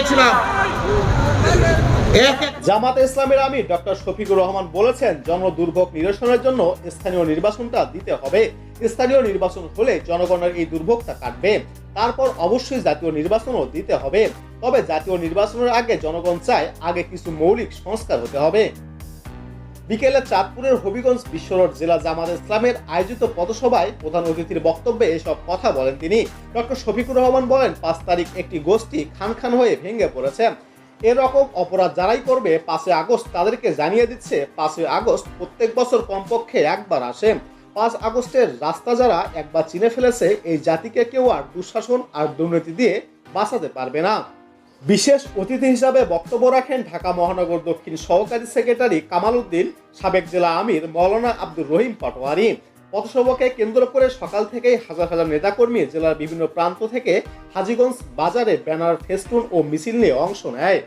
দিয়েছিলাম। এক ইসলামের আমির ডক্টর শফিকুর রহমান বলেছেন জন দুর্ভোগ নিরসনের জন্য স্থানীয় নির্বাচনটা দিতে হবে। স্থানীয় নির্বাচন হলে জনগণের এই দুর্ভোগটা কাটবে। তারপর অবশ্যই জাতীয় নির্বাচনও দিতে হবে। তবে জাতীয় নির্বাচনের আগে জনগণ চায় আগে কিছু মৌলিক সংস্কার হতে হবে। বিকেলে চাঁদপুরের হবিগঞ্জ বিশ্বরোড জেলা জামাত ইসলামের আয়োজিত পথসভায় প্রধান অতিথির বক্তব্যে এসব কথা বলেন তিনি। ডক্টর শফিকুর রহমান বলেন, পাঁচ তারিখ একটি গোষ্ঠী খান খান হয়ে ভেঙে পড়েছে। এরকম অপরাধ যারাই করবে, পাঁচই আগস্ট তাদেরকে জানিয়ে দিচ্ছে, পাঁচই আগস্ট প্রত্যেক বছর কমপক্ষে একবার আসে। পাঁচ আগস্টের রাস্তা যারা একবার চিনে ফেলেছে, এই জাতিকে কেউ আর দুঃশাসন আর দুর্নীতি দিয়ে বাঁচাতে পারবে না। বিশেষ অতিথি হিসাবে বক্তব্য রাখেন ঢাকা মহানগর দক্ষিণ সহকারী সেক্রেটারি কামাল উদ্দিন, সাবেক জেলা আমির মৌলানা আব্দুর রহিম পাটোয়ারি। পথসভাকে কেন্দ্র করে সকাল থেকেই হাজার হাজার নেতাকর্মী জেলার বিভিন্ন প্রান্ত থেকে হাজিগঞ্জ বাজারে ব্যানার, ফেস্টুন ও মিছিল নিয়ে অংশ নেয়।